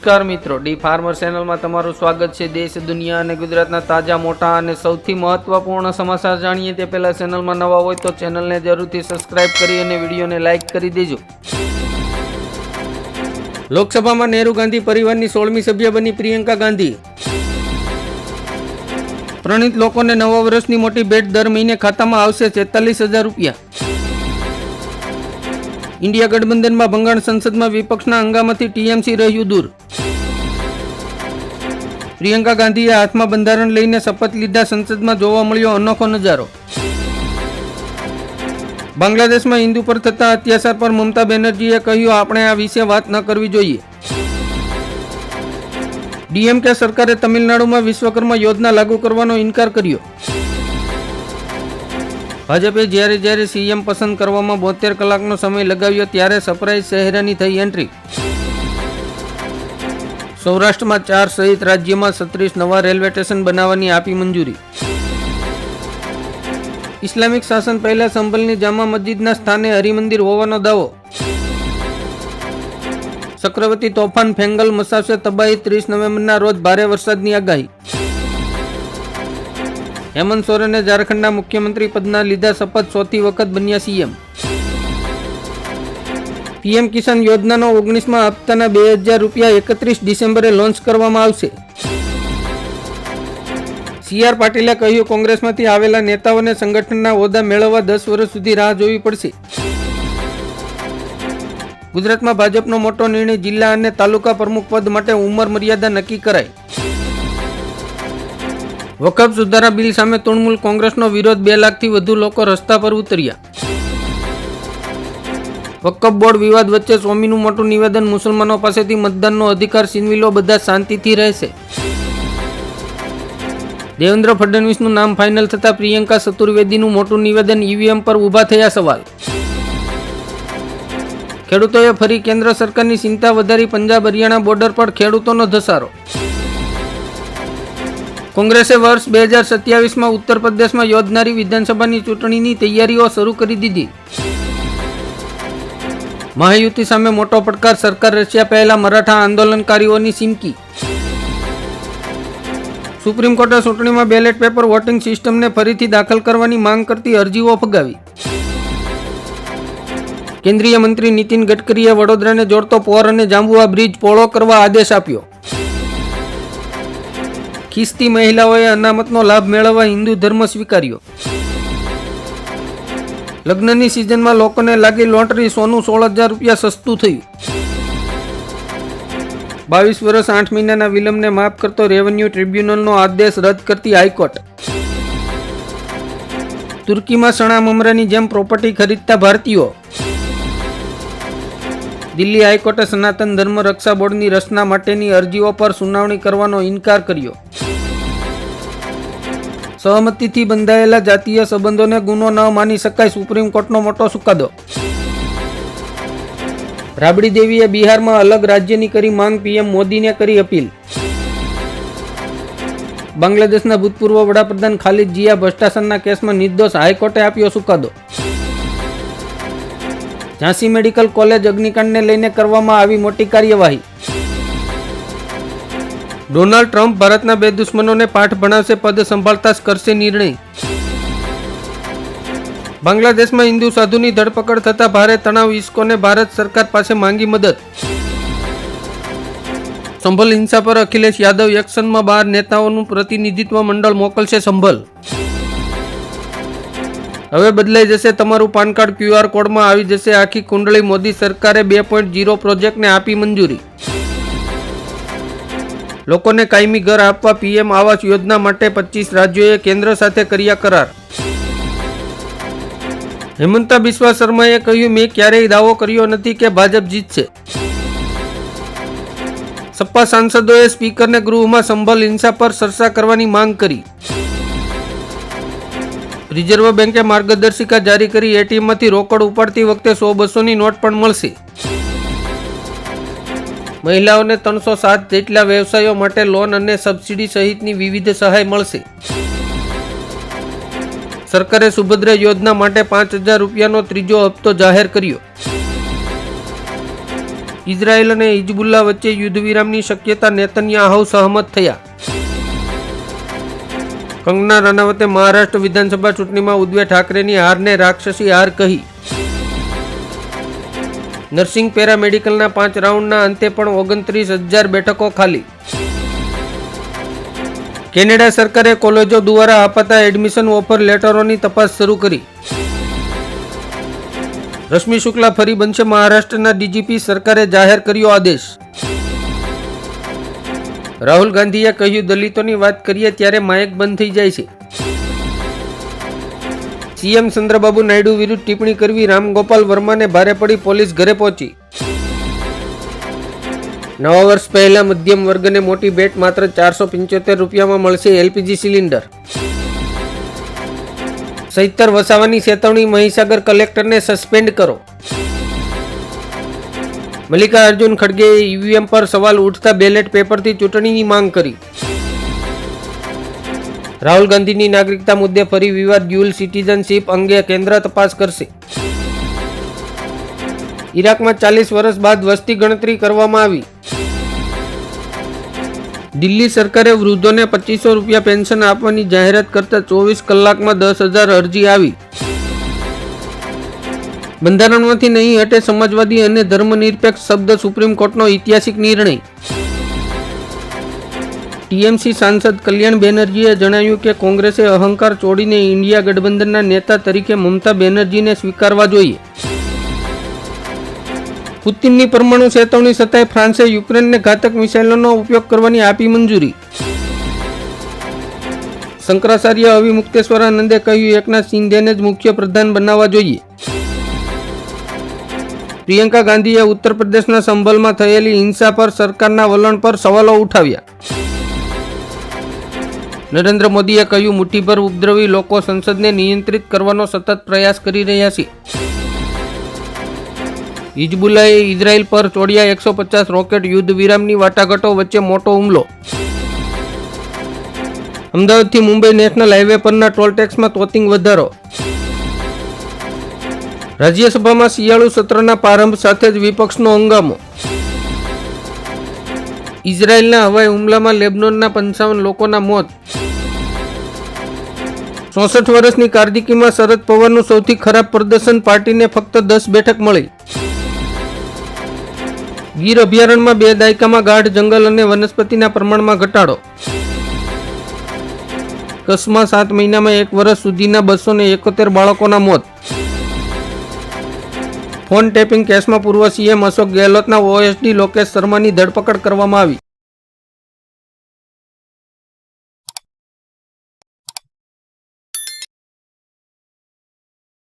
નમસ્કાર મિત્રો. D farmer ચેનલમાં તમારું સ્વાગત છે. દેશ, દુનિયા અને ગુજરાતના તાજા, મોટા અને સૌથી મહત્વપૂર્ણ સમાચાર જાણીએ તે પહેલા ચેનલમાં નવા હોય તો ચેનલને જરૂરથી સબસ્ક્રાઇબ કરી અને વિડીયોને લાઇક કરી દેજો. લોકસભામાં નેહરુ ગાંધી પરિવારની સોળમી સભ્ય બની પ્રિયંકા ગાંધી. પ્રણીત લોકોને નવા વર્ષની મોટી ભેટ દર મહિને ખાતામાં આવશે છેતાલીસ હજાર રૂપિયા. ઇન્ડિયા ગઠબંધનમાં ભંગાણ સંસદમાં વિપક્ષના હંગામાથી ટીએમસી રહ્યું દૂર. પ્રિયંકા ગાંધીએ હાથમાં બંધારણ લઈને શપથ લીધા સંસદમાં જોવા મળ્યો અનોખો નજારો. બાંગ્લાદેશમાં હિન્દુ પર થતા અત્યાચાર પર મમતા બેનર્જીએ કહ્યું, આપણે આ વિશે વાત ન કરવી જોઈએ. ડીએમકે સરકારે તમિલનાડુમાં વિશ્વકર્મા યોજના લાગુ કરવાનો ઇનકાર કર્યો. ભાજપે જ્યારે જ્યારે સીએમ પસંદ કરવામાં બોતેર કલાકનો સમય લગાવ્યો, ત્યારે સરપ્રાઇઝ શહેરાની થઈ એન્ટ્રી. સૌરાષ્ટ્રમાં ચાર સહિત રાજ્યમાં છત્રીસ નવા રેલવે સ્ટેશન બનાવવાની આપી મંજૂરી. ઇસ્લામિક શાસન પહેલા સંભલની જામા મસ્જિદના સ્થાને હરિમંદિર હોવાનો દાવો. ચક્રવર્તી તોફાન ફેંગલ મસાવશે તબાહી ત્રીસ નવેમ્બરના રોજ ભારે વરસાદની આગાહી. હેમંત સોરેને ઝારખંડના મુખ્યમંત્રી પદના લીધા શપથ ચોથી વખત બન્યા સીએમ. પીએમ કિસાન યોજનાનો ઓગણીસમાં હપ્તાના બે હજાર રૂપિયા એકત્રીસ ડિસેમ્બરે લોન્ચ કરવામાં આવશે. સી આર પાટીલે કહ્યું, કોંગ્રેસમાંથી આવેલા નેતાઓને સંગઠનના હોદ્દા મેળવવા દસ વર્ષ સુધી રાહ જોવી પડશે. ગુજરાતમાં ભાજપનો મોટો નિર્ણય જિલ્લા અને તાલુકા પ્રમુખ પદ માટે ઉંમર મર્યાદા નક્કી કરાઈ. વકફ સુધારા બિલ સામે તૃણમૂલ કોંગ્રેસનો વિરોધ બે લાખથી વધુ લોકો રસ્તા પર ઉતર્યા. વકફ બોર્ડ વિવાદ વચ્ચે સ્વામીનું મોટું નિવેદન મુસલમાનો પાસેથી મતદાનનો અધિકાર છીનવી લો, બધા શાંતિથી રહેશે. દેવેન્દ્ર ફડણવીસનું નામ ફાઇનલ થતાં પ્રિયંકા ચતુર્વેદીનું મોટું નિવેદન ઈવીએમ પર ઊભા થયા સવાલ. ખેડૂતોએ ફરી કેન્દ્ર સરકારની ચિંતા વધારી પંજાબ હરિયાણા બોર્ડર પર ખેડૂતોનો ધસારો. કોંગ્રેસે વર્ષ બે હજાર સત્યાવીસમાં ઉત્તર પ્રદેશમાં યોજનારી વિધાનસભાની ચૂંટણીની તૈયારીઓ શરૂ કરી દીધી. મહાયુતિ સામે મોટો પડકાર. સરકાર રચ્યા પહેલા મરાઠા આંદોલનકારીઓની સિમકી. સુપ્રીમ કોર્ટે ચૂંટણીમાં બેલેટ પેપર વોટિંગ સિસ્ટમને ફરીથી દાખલ કરવાની માંગ કરતી અરજીઓ ફગાવી. કેન્દ્રીય મંત્રી નીતિન ગડકરીએ વડોદરાને જોડતો પોર અને જાંબુઆ બ્રિજ પોળો કરવા આદેશ આપ્યો. ખિસ્તી મહિલાઓએ અનામતનો લાભ મેળવવા હિન્દુ ધર્મ સ્વીકાર્યો. લગ્નની સિઝનમાં લોકોને લાગી લોટરી સોનું સોળ હજાર રૂપિયા સસ્તું થયું. બાવીસ વર્ષ આઠ મહિનાના વિલંબને માફ કરતો રેવન્યુ ટ્રિબ્યુનલનો આદેશ રદ કરતી હાઈકોર્ટ. તુર્કીમાં સણા મમરાની જેમ પ્રોપર્ટી ખરીદતા ભારતીયો. દિલ્હી હાઈકોર્ટે સનાતન ધર્મ રક્ષા બોર્ડની રચના માટેની અરજીઓ પર સુનાવણી કરવાનો ઇનકાર કર્યો. સહમતિથી બંધાયેલા જાતીય સંબંધોને ગુનો ન માની શકાય સુપ્રીમ કોર્ટનો મોટો ચુકાદો. રાબડી દેવીએ બિહારમાં અલગ રાજ્યની કરી માંગ, પીએમ મોદીને કરી અપીલ. બાંગ્લાદેશના ભૂતપૂર્વ વડાપ્રધાન ખાલિદ જીયા ભ્રષ્ટાચારના કેસમાં નિર્દોષ હાઈકોર્ટે આપ્યો ચુકાદો. ઝાંસી મેડિકલ કોલેજ અગ્નિકાંડને લઈને કરવામાં આવી મોટી કાર્યવાહી. ડોનાલ્ડ ટ્રમ્પ ભારતના બે દુશ્મનોને પાઠ ભણાવશે, પદ સંભાળતા જ કરશે નિર્ણય. બાંગ્લાદેશમાં હિન્દુ સાધુની ધરપકડ થતા ભારે તણાવ ઇસ્કોને ભારત સરકાર પાસે માંગી મદદ. સંભલ હિંસા પર અખિલેશ યાદવ એક્શનમાં બાર નેતાઓનું પ્રતિનિધિત્વ મંડળ મોકલશે સંભલ. હવે બદલાઈ જશે તમારું પાન કાર્ડ ક્યુઆર કોડમાં આવી જશે આખી કુંડળી, મોદી સરકારે બે પોઈન્ટ જીરો પ્રોજેક્ટને આપી મંજૂરી. લોકોને કાયમી ઘર આપવા પીએમ આવાસ યોજના માટે પચીસ રાજ્યોએ કેન્દ્ર સાથે કર્યા કરાર. હેમંતા બિસ્વા શર્માએ કહ્યું, મેં ક્યારેય દાવો કર્યો નથી કે ભાજપ જીતશે. સપા સાંસદોએ સ્પીકરને ગૃહમાં સંભલ હિંસા પર ચર્ચા કરવાની માંગ કરી. રિઝર્વ બેંકે માર્ગદર્શિકા જારી કરી, એટીએમમાંથી રોકડ ઉપાડતી વખતે સો બસોની નોટ પણ મળશે. મહિલાઓને ત્રણસો સાત જેટલા વ્યવસાયો માટે લોન અને સબસિડી સહિતની વિવિધ સહાય મળશે. સરકારે સુભદ્રા યોજના માટે પાંચ હજાર રૂપિયાનો ત્રીજો હપ્તો જાહેર કર્યો. ઇઝરાયેલ અને હિજબુલ્લા વચ્ચે યુદ્ધ વિરામની શક્યતા નેતન્યાહુ સહમત થયા. કંગના રનાવતે મહારાષ્ટ્ર વિધાનસભા ચૂંટણીમાં ઉદ્ધવ ઠાકરેની હારને રાક્ષસી હાર કહી. નર્સિંગ પેરામેડિકલના પાંચ રાઉન્ડના અંતે પણ ઓગણત્રીસ હજાર બેઠકો ખાલી. કેનેડા સરકારે કોલેજો દ્વારા અપાતા એડમિશન ઓફર લેટરોની તપાસ શરૂ કરી. રશ્મિ શુક્લા ફરી બનશે મહારાષ્ટ્રના ડીજીપી સરકારે જાહેર કર્યો આદેશ. રાહુલ ગાંધીએ કહ્યું, દલિતોની વાત કરીએ ત્યારે માયક બંધ થઈ જાય છે. સીએમ ચંદ્રબાબુ નાયડુ વિરુદ્ધ ટિપ્પણી કરવી રામગોપાલ વર્માને ભારે પડી પોલીસ ઘરે પહોંચી. નવા વર્ષ પહેલા મધ્યમ વર્ગને મોટી ભેટ માત્ર ચારસો પંચોતેર રૂપિયામાં મળશે એલપીજી સિલિન્ડર. સૈતર વસાવાની ચેતવણી મહીસાગર કલેક્ટરને સસ્પેન્ડ કરો. મલ્લિકા અર્જુન ખડગેએ ઈવીએમ પર સવાલ ઉઠતા બેલેટ પેપરથી ચૂંટણીની માંગ કરી. રાહુલ ગાંધીની નાગરિકતા મુદ્દે ફરી વિવાદ ડ્યુઅલ સિટીઝનશીપ અંગે કેન્દ્ર તપાસ કરશે. ઈરાકમાં ચાલીસ વર્ષ બાદ વસ્તી ગણતરી કરવામાં આવી. દિલ્હી સરકારે વૃદ્ધોને પચીસો રૂપિયા પેન્શન આપવાની જાહેરાત કરતા ચોવીસ કલાકમાં દસ હજાર અરજી આવી. બંધારણમાંથી નહીં હટે સમાજવાદી અને ધર્મનિરપેક્ષ શબ્દ સુપ્રીમ કોર્ટનો ઐતિહાસિક નિર્ણય. ટીએમસી સાંસદ કલ્યાણ બેનર્જીએ જણાવ્યું કે કોંગ્રેસે અહંકાર છોડીને ઇન્ડિયા ગઠબંધનના નેતા તરીકે મમતા બેનર્જીને સ્વીકારવા જોઈએ. પુતિનની પરમાણુ ચેતવણી છતાંય ફ્રાન્સે યુક્રેનને ઘાતક મિસાઇલોનો ઉપયોગ કરવાની આપી મંજૂરી. શંકરાચાર્ય અવિમુક્તેશ્વરાનંદે કહ્યું, એકનાથ સિંધેને જ મુખ્ય પ્રધાન બનાવવા જોઈએ. પ્રિયંકા ગાંધીએ ઉત્તર પ્રદેશના સંભલમાં થયેલી હિંસા પર સરકારના વલણ પર સવાલો ઉઠાવ્યા. નરેન્દ્ર મોદીએ કહ્યું, મુઠ્ઠીભર ઉપદ્રવી લોકો સંસદને નિયંત્રિત કરવાનો સતત પ્રયાસ કરી રહ્યા છે. હિજબુલ્લાએ ઇઝરાયલ પર ચોડિયા એકસો પચાસ રોકેટ યુદ્ધ વિરામની વાટાઘાટો વચ્ચે મોટો હુમલો. અમદાવાદથી મુંબઈ નેશનલ હાઈવે પરના ટોલટેક્સમાં તોતિંગ વધારો. રાજ્યસભામાં શિયાળુ સત્રના પ્રારંભ સાથે જ વિપક્ષનો હંગામો. ઇઝરાયલના હવાઈ હુમલામાં લેબનોનના પંચાવન લોકોના મોત. ચોસઠ વર્ષની કારકિર્દીમાં શરદ પવારનું સૌથી ખરાબ પ્રદર્શન પાર્ટીને ફક્ત દસ બેઠક મળી. ગીર અભયારણ્યમાં બે દાયકામાં ગાઢ જંગલ અને વનસ્પતિના પ્રમાણમાં ઘટાડો. કચ્છમાં સાત મહિનામાં એક વર્ષ સુધીના બસો એકોતેર બાળકોના મોત. ફોન ટેપિંગ કેસમાં પૂર્વ સીએમ અશોક ગેહલોતના ઓએસડી લોકેશ શર્માની ધરપકડ કરવામાં આવી.